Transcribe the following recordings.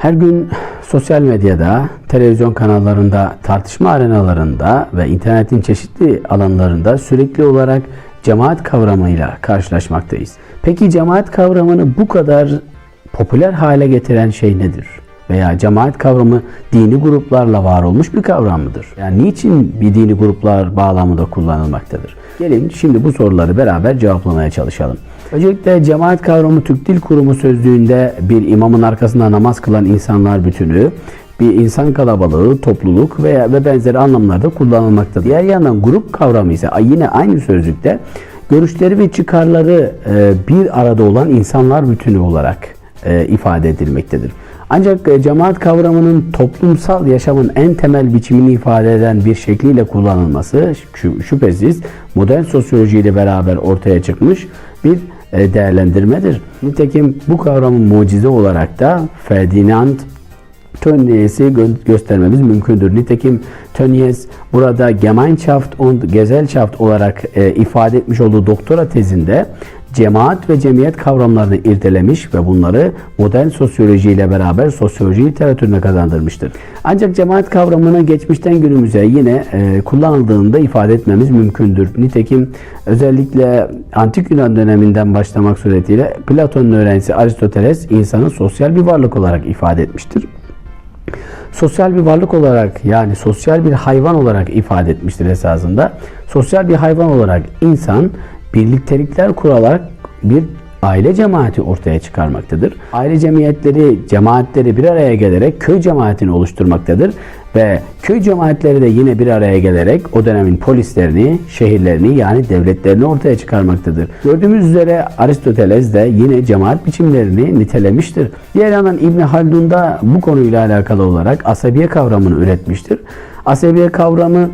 Her gün sosyal medyada, televizyon kanallarında, tartışma arenalarında ve internetin çeşitli alanlarında sürekli olarak cemaat kavramıyla karşılaşmaktayız. Peki cemaat kavramını bu kadar popüler hale getiren şey nedir? Veya cemaat kavramı dini gruplarla var olmuş bir kavram mıdır? Yani niçin bir dini gruplar bağlamında kullanılmaktadır? Gelin şimdi bu soruları beraber cevaplamaya çalışalım. Öncelikle cemaat kavramı Türk Dil Kurumu sözlüğünde bir imamın arkasında namaz kılan insanlar bütünü, bir insan kalabalığı, topluluk veya ve benzeri anlamlarda kullanılmaktadır. Diğer yandan grup kavramı ise yine aynı sözlükte görüşleri ve çıkarları e, bir arada olan insanlar bütünü olarak e, ifade edilmektedir. Ancak e, cemaat kavramının toplumsal yaşamın en temel biçimini ifade eden bir şekliyle kullanılması şü- şüphesiz modern sosyolojiyle beraber ortaya çıkmış bir e, değerlendirmedir. Nitekim bu kavramın mucize olarak da Ferdinand Tönnies'i gö- göstermemiz mümkündür. Nitekim Tönnies burada Gemeinschaft und Gesellschaft olarak e, ifade etmiş olduğu doktora tezinde cemaat ve cemiyet kavramlarını irdelemiş ve bunları modern sosyoloji ile beraber sosyoloji literatürüne kazandırmıştır. Ancak cemaat kavramını geçmişten günümüze yine e, kullanıldığında ifade etmemiz mümkündür. Nitekim özellikle antik Yunan döneminden başlamak suretiyle Platon'un öğrencisi Aristoteles insanı sosyal bir varlık olarak ifade etmiştir sosyal bir varlık olarak yani sosyal bir hayvan olarak ifade etmiştir esasında. Sosyal bir hayvan olarak insan birliktelikler kurarak bir aile cemaati ortaya çıkarmaktadır. Aile cemiyetleri, cemaatleri bir araya gelerek köy cemaatini oluşturmaktadır ve köy cemaatleri de yine bir araya gelerek o dönemin polislerini, şehirlerini yani devletlerini ortaya çıkarmaktadır. Gördüğümüz üzere Aristoteles de yine cemaat biçimlerini nitelemiştir. Diğer yandan İbn Haldun da bu konuyla alakalı olarak asabiye kavramını üretmiştir. Asabiye kavramı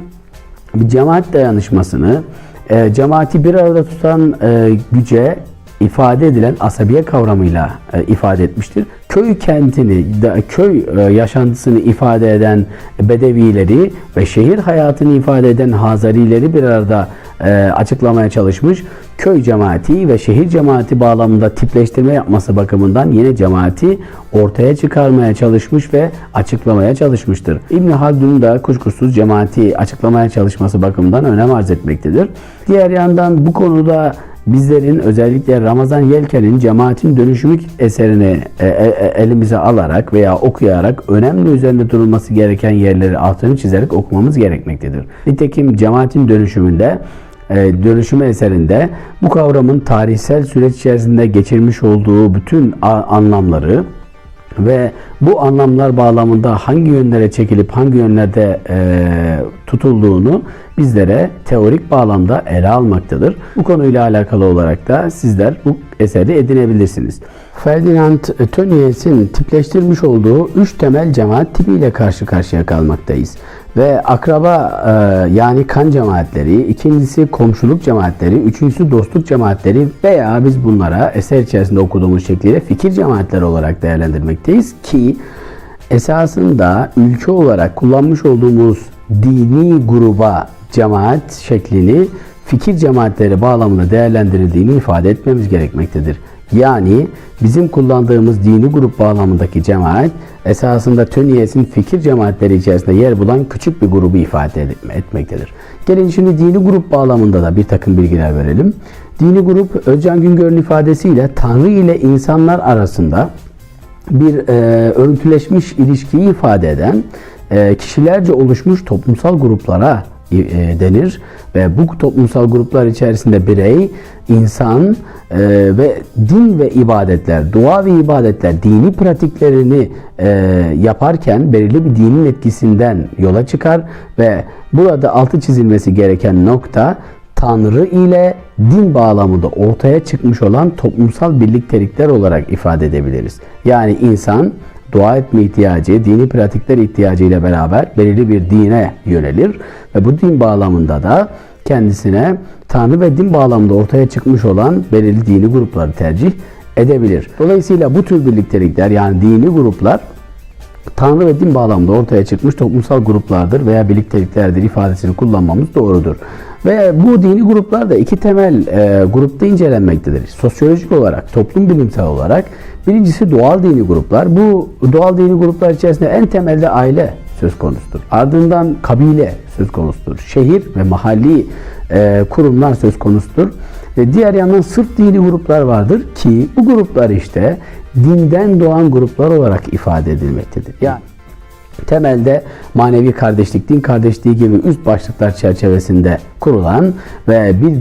bir cemaat dayanışmasını, e, cemaati bir arada tutan e, güce ifade edilen asabiye kavramıyla e, ifade etmiştir. Köy kentini, da, köy e, yaşantısını ifade eden bedevileri ve şehir hayatını ifade eden Hazarileri bir arada e, açıklamaya çalışmış. Köy cemaati ve şehir cemaati bağlamında tipleştirme yapması bakımından yine cemaati ortaya çıkarmaya çalışmış ve açıklamaya çalışmıştır. İbn Haldun da kuşkusuz cemaati açıklamaya çalışması bakımından önem arz etmektedir. Diğer yandan bu konuda bizlerin özellikle Ramazan Yelken'in Cemaatin Dönüşümü eserini e, e, elimize alarak veya okuyarak önemli üzerinde durulması gereken yerleri altını çizerek okumamız gerekmektedir. Nitekim Cemaatin Dönüşümünde e, dönüşümü eserinde bu kavramın tarihsel süreç içerisinde geçirmiş olduğu bütün anlamları ve bu anlamlar bağlamında hangi yönlere çekilip hangi yönlerde e, tutulduğunu bizlere teorik bağlamda ele almaktadır. Bu konuyla alakalı olarak da sizler bu eseri edinebilirsiniz. Ferdinand Tönnies'in tipleştirmiş olduğu üç temel cemaat tipiyle karşı karşıya kalmaktayız. Ve akraba e, yani kan cemaatleri, ikincisi komşuluk cemaatleri, üçüncüsü dostluk cemaatleri veya biz bunlara eser içerisinde okuduğumuz şekliyle fikir cemaatleri olarak değerlendirmekteyiz ki esasında ülke olarak kullanmış olduğumuz dini gruba cemaat şeklini fikir cemaatleri bağlamında değerlendirildiğini ifade etmemiz gerekmektedir. Yani bizim kullandığımız dini grup bağlamındaki cemaat esasında Tönnies'in fikir cemaatleri içerisinde yer bulan küçük bir grubu ifade etmektedir. Gelin şimdi dini grup bağlamında da bir takım bilgiler verelim. Dini grup Özcan Güngör'ün ifadesiyle Tanrı ile insanlar arasında bir e, örüntüleşmiş ilişkiyi ifade eden kişilerce oluşmuş toplumsal gruplara e, denir ve bu toplumsal gruplar içerisinde birey, insan e, ve din ve ibadetler, dua ve ibadetler, dini pratiklerini e, yaparken belirli bir dinin etkisinden yola çıkar ve burada altı çizilmesi gereken nokta Tanrı ile din bağlamında ortaya çıkmış olan toplumsal birliktelikler olarak ifade edebiliriz. Yani insan dua etme ihtiyacı, dini pratikler ihtiyacı ile beraber belirli bir dine yönelir ve bu din bağlamında da kendisine Tanrı ve din bağlamında ortaya çıkmış olan belirli dini grupları tercih edebilir. Dolayısıyla bu tür birliktelikler yani dini gruplar Tanrı ve din bağlamında ortaya çıkmış toplumsal gruplardır veya birlikteliklerdir ifadesini kullanmamız doğrudur. Ve bu dini gruplar da iki temel e, grupta incelenmektedir. Sosyolojik olarak, toplum bilimsel olarak. Birincisi doğal dini gruplar. Bu doğal dini gruplar içerisinde en temelde aile söz konusudur. Ardından kabile söz konusudur. Şehir ve mahalli e, kurumlar söz konusudur. Ve diğer yandan sırf dini gruplar vardır ki bu gruplar işte dinden doğan gruplar olarak ifade edilmektedir. Yani temelde manevi kardeşlik, din kardeşliği gibi üst başlıklar çerçevesinde kurulan ve bir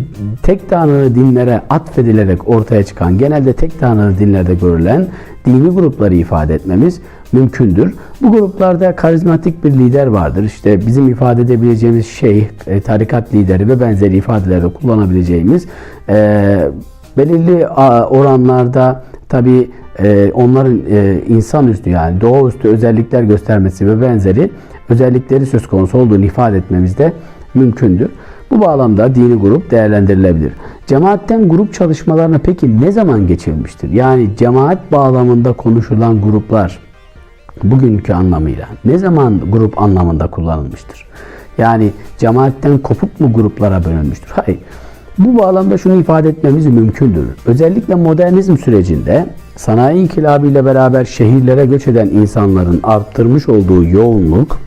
tek tanrılı dinlere atfedilerek ortaya çıkan, genelde tek tanrılı dinlerde görülen dini grupları ifade etmemiz mümkündür. Bu gruplarda karizmatik bir lider vardır. İşte bizim ifade edebileceğimiz şey, e, tarikat lideri ve benzeri ifadelerde kullanabileceğimiz e, belirli oranlarda tabi e, onların e, insanüstü yani doğaüstü özellikler göstermesi ve benzeri özellikleri söz konusu olduğunu ifade etmemiz de mümkündür. Bu bağlamda dini grup değerlendirilebilir. Cemaatten grup çalışmalarına peki ne zaman geçilmiştir? Yani cemaat bağlamında konuşulan gruplar bugünkü anlamıyla ne zaman grup anlamında kullanılmıştır? Yani cemaatten kopuk mu gruplara bölünmüştür? Hayır. Bu bağlamda şunu ifade etmemiz mümkündür. Özellikle modernizm sürecinde sanayi inkılabı ile beraber şehirlere göç eden insanların arttırmış olduğu yoğunluk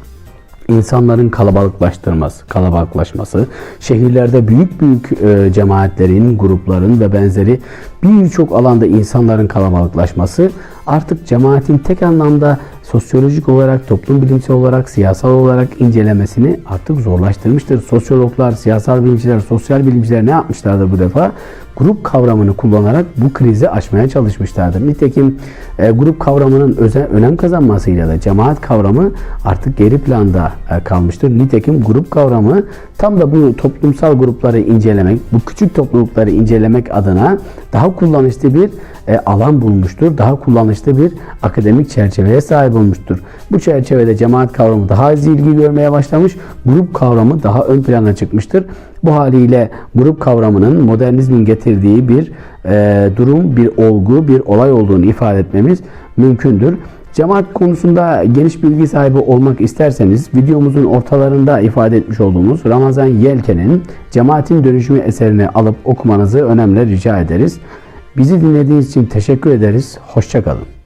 insanların kalabalıklaştırması, kalabalıklaşması, şehirlerde büyük büyük e, cemaatlerin, grupların ve benzeri birçok alanda insanların kalabalıklaşması artık cemaatin tek anlamda sosyolojik olarak, toplum bilimsel olarak, siyasal olarak incelemesini artık zorlaştırmıştır. Sosyologlar, siyasal bilimciler, sosyal bilimciler ne yapmışlardır bu defa? Grup kavramını kullanarak bu krizi aşmaya çalışmışlardır. Nitekim e, grup kavramının özel, önem kazanmasıyla da cemaat kavramı artık geri planda e, kalmıştır. Nitekim grup kavramı tam da bu toplumsal grupları incelemek, bu küçük toplulukları incelemek adına daha kullanışlı bir e, alan bulmuştur. Daha kullanışlı bir akademik çerçeveye sahip olmuştur. Bu çerçevede cemaat kavramı daha az ilgi görmeye başlamış, grup kavramı daha ön plana çıkmıştır. Bu haliyle grup kavramının modernizmin getirdiği bir e, durum, bir olgu, bir olay olduğunu ifade etmemiz mümkündür. Cemaat konusunda geniş bilgi sahibi olmak isterseniz videomuzun ortalarında ifade etmiş olduğumuz Ramazan Yelken'in Cemaatin Dönüşümü eserini alıp okumanızı önemli rica ederiz. Bizi dinlediğiniz için teşekkür ederiz. Hoşçakalın.